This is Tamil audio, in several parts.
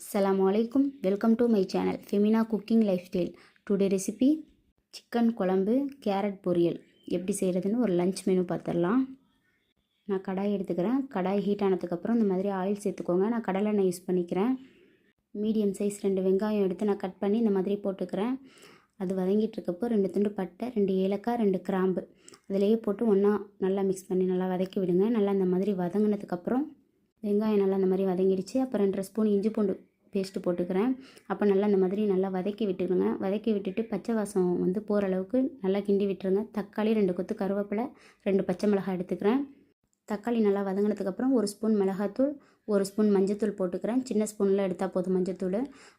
அஸ்லாம் வலைக்கும் welcome to my channel Femina cooking lifestyle today recipe chicken குழம்பு கேரட் பொரியல். எப்படி செய்கிறதுன்னு ஒரு லஞ்ச் மெனு பார்த்துடலாம். நான் கடாய் எடுத்துக்கிறேன். கடாய் ஹீட் ஆனதுக்கப்புறம் இந்த மாதிரி ஆயில் சேர்த்துக்கோங்க. நான் கடலெண்ணெய் யூஸ் பண்ணிக்கிறேன். மீடியம் சைஸ் ரெண்டு வெங்காயம் எடுத்து நான் கட் பண்ணி இந்த மாதிரி போட்டுக்கிறேன். அது வதங்கிட்டு இருக்கப்போ ரெண்டு துண்டு பட்டை ரெண்டு ஏலக்காய் ரெண்டு கிராம்பு. அதிலேயே போட்டு ஒன்றா நல்லா மிக்ஸ் பண்ணி நல்லா வதக்கி விடுங்க. நல்லா இந்த மாதிரி வதங்கினதுக்கப்புறம் வெங்காயம் நல்லா இந்த மாதிரி வதங்கிடுச்சு. அப்புறம் ரெண்டரை ஸ்பூன் இஞ்சி பூண்டு பேஸ்ட்டு போட்டுக்கிறேன். அப்போ நல்லா இந்த மாதிரி நல்லா வதக்கி விட்டுருங்க வதக்கி விட்டுட்டு பச்சை வாசம் வந்து போகிற அளவுக்கு நல்லா கிண்டி விட்டுருங்க. தக்காளி ரெண்டு கொத்து கருவேப்பிலை ரெண்டு பச்சை மிளகாய் எடுத்துக்கிறேன். தக்காளி நல்லா வதங்கினதுக்கப்புறம் ஒரு ஸ்பூன் மிளகாத்தூள் ஒரு ஸ்பூன் மஞ்சத்தூள் போட்டுக்கிறேன். சின்ன ஸ்பூனில் எடுத்தால் போதும் மஞ்சத்தூள்.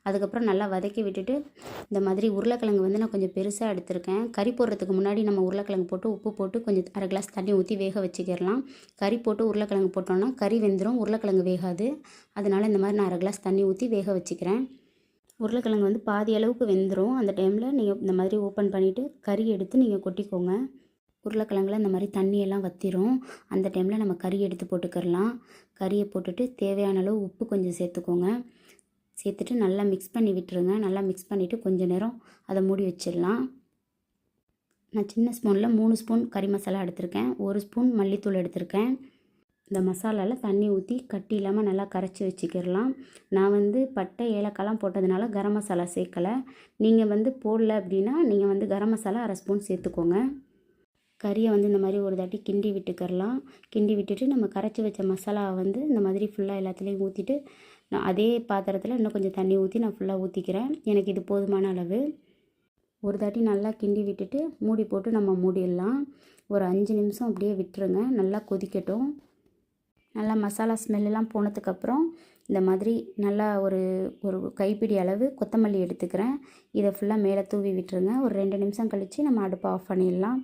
அதுக்கப்புறம் நல்லா வதக்கி விட்டுட்டு இந்த மாதிரி உருளைக்கிழங்கு வந்து நான் கொஞ்சம் பெருசாக எடுத்திருக்கேன். கறி போடுறதுக்கு முன்னாடி நம்ம உருளைக்கிழங்கு போட்டு உப்பு போட்டு கொஞ்சம் அரை கிளாஸ் தண்ணி ஊற்றி வேக வச்சுக்கிடலாம். கறி போட்டு உருளைக்கிழங்கு போட்டோன்னா கறி வெந்துடும் உருளைக்கிழங்கு வேகாது. அதனால் இந்த மாதிரி நான் அரை கிளாஸ் தண்ணி ஊற்றி வேக வச்சுக்கிறேன். உருளைக்கிழங்கு வந்து பாதி அளவுக்கு வெந்துடும் அந்த டைமில் நீங்கள் இந்த மாதிரி ஓப்பன் பண்ணிவிட்டு கறி எடுத்து நீங்கள் கொட்டிக்கோங்க. உருளைக்கிழங்குல இந்த மாதிரி தண்ணியெல்லாம் வற்றிரும் அந்த டைமில் நம்ம கறி எடுத்து போட்டுக்கிறலாம். கறியை போட்டுட்டு தேவையான அளவு உப்பு கொஞ்சம் சேர்த்துக்கோங்க. சேர்த்துட்டு நல்லா மிக்ஸ் பண்ணி விட்டுருங்க. நல்லா மிக்ஸ் பண்ணிவிட்டு கொஞ்சம் நேரம் அதை மூடி வச்சிடலாம். நான் சின்ன ஸ்பூனில் மூணு ஸ்பூன் கறி மசாலா எடுத்திருக்கேன். ஒரு ஸ்பூன் மல்லித்தூள் எடுத்திருக்கேன். இந்த மசாலாவில் தண்ணி ஊற்றி கட்டி இல்லாமல் நல்லா கரைச்சி வச்சுக்கிடலாம். நான் வந்து பட்டை ஏலக்காய்லாம் போட்டதுனால கரம் மசாலா சேர்க்கலை. நீங்கள் வந்து போடல அப்படின்னா நீங்கள் வந்து கரம் மசாலா அரை ஸ்பூன் சேர்த்துக்கோங்க. கறியை வந்து இந்த மாதிரி ஒரு தாட்டி கிண்டி விட்டுக்கரலாம் கிண்டி விட்டுட்டு நம்ம கரைச்சி வச்ச மசாலாவை வந்து இந்த மாதிரி ஃபுல்லாக எல்லாத்துலேயும் ஊற்றிட்டு நான் அதே பாத்திரத்தில் இன்னும் கொஞ்சம் தண்ணி ஊற்றி நான் ஃபுல்லாக ஊற்றிக்கிறேன் எனக்கு இது போதுமான அளவு. ஒரு தாட்டி நல்லா கிண்டி விட்டுட்டு மூடி போட்டு நம்ம மூடிடலாம். ஒரு அஞ்சு நிமிஷம் அப்படியே விட்டுருங்க. நல்லா கொதிக்கட்டும். நல்லா மசாலா ஸ்மெல்லாம் போனதுக்கப்புறம் இந்த மாதிரி நல்லா ஒரு ஒரு கைப்பிடி அளவு கொத்தமல்லி எடுத்துக்கிறேன். இதை ஃபுல்லாக மேலே தூவி விட்டுருங்க. ஒரு ரெண்டு நிமிஷம் கழித்து நம்ம அடுப்பை ஆஃப் பண்ணிடலாம்.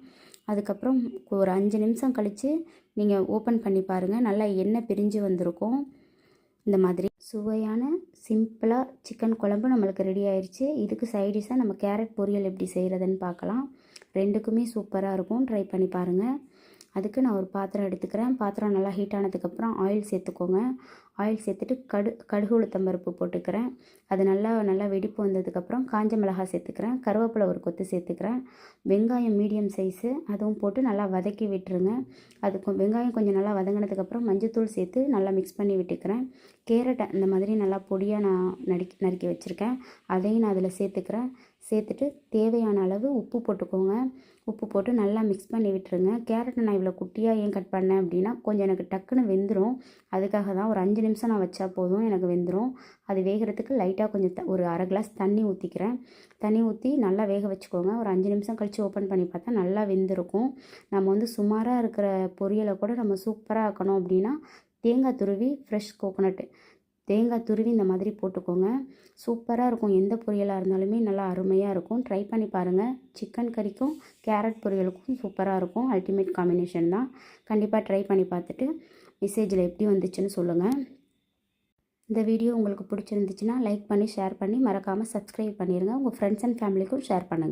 அதுக்கப்புறம் ஒரு அஞ்சு நிமிஷம் கழித்து நீங்கள் ஓப்பன் பண்ணி பாருங்கள் நல்லா எண்ணெய் பிரிஞ்சு வந்திருக்கும். இந்த மாதிரி சுவையான சிம்பிளாக சிக்கன் குழம்பு நம்மளுக்கு ரெடி ஆயிடுச்சு இதுக்கு சைடிஷாக நம்ம கேரட் பொரியல் எப்படி செய்கிறதுன்னு பார்க்கலாம். ரெண்டுக்குமே சூப்பராக இருக்கும். ட்ரை பண்ணி பாருங்கள் அதுக்கு நான் ஒரு பாத்திரம் எடுத்துக்கிறேன். பாத்திரம் நல்லா ஹீட் ஆனதுக்கப்புறம் ஆயில் சேர்த்துக்கோங்க. ஆயில் சேர்த்துட்டு கடு கடுகு உளுத்தம்பருப்பு போட்டுக்கிறேன். அது நல்லா நல்லா வெடிப்பு வந்ததுக்கப்புறம் காஞ்ச மிளகாய் சேர்த்துக்கிறேன். கருவேப்பிலை ஒரு கொத்து சேர்த்துக்கிறேன். வெங்காயம் மீடியம் சைஸு அதுவும் போட்டு நல்லா வதக்கி விட்டுருங்க. அது வெங்காயம் கொஞ்சம் நல்லா வதங்கினதுக்கப்புறம் மஞ்சத்தூள் சேர்த்து நல்லா மிக்ஸ் பண்ணி விட்டுக்கிறேன். கேரட்டை இந்த மாதிரி நல்லா பொடியாக நான் நறுக்கி நறுக்கி வச்சுருக்கேன். அதையும் நான் அதில் சேர்த்துக்கிறேன். சேர்த்துட்டு தேவையான அளவு உப்பு போட்டுக்கோங்க. உப்பு போட்டு நல்லா மிக்ஸ் பண்ணி விட்டுருங்க. கேரட்டை நான் இவ்வளோ குட்டியாக ஏன் கட் பண்ணேன் அப்படின்னா கொஞ்சம் எனக்கு டக்குன்னு வெந்துடும் அதுக்காக தான் ஒரு அஞ்சு நிமிஷம் நான் வச்சா போதும் எனக்கு வெந்துடும் அது வேகிறதுக்கு லைட்டாக கொஞ்சம் த ஒரு அரை கிளாஸ் தண்ணி ஊற்றிக்கிறேன் தண்ணி ஊற்றி நல்லா வேக வச்சுக்கோங்க. ஒரு அஞ்சு நிமிஷம் கழித்து ஓப்பன் பண்ணி பார்த்தா நல்லா வெந்திருக்கும். நம்ம வந்து சுமாராக இருக்கிற பொரியலை கூட நம்ம சூப்பராக ஆக்கணும் அப்படின்னா தேங்காய் துருவி ஃப்ரெஷ் கோகோனட்டு தேங்காய் துருவி இந்த மாதிரி போட்டுக்கோங்க. சூப்பராக இருக்கும். எந்த பொரியலாக இருந்தாலுமே நல்லா அருமையாக இருக்கும். ட்ரை பண்ணி பாருங்கள் சிக்கன் கறிக்கும் கேரட் பொரியலுக்கும் சூப்பராக இருக்கும். அல்டிமேட் காம்பினேஷன் தான். கண்டிப்பாக ட்ரை பண்ணி பார்த்துட்டு மெசேஜில் எப்படி வந்துச்சுன்னு சொல்லுங்கள் இந்த வீடியோ உங்களுக்கு பிடிச்சிருந்துச்சுன்னா லைக் பண்ணி ஷேர் பண்ணி மறக்காமல் சப்ஸ்கிரைப் பண்ணிடுங்க உங்கள் ஃப்ரெண்ட்ஸ் அண்ட் ஃபேமிலிக்கும் ஷேர் பண்ணுங்கள்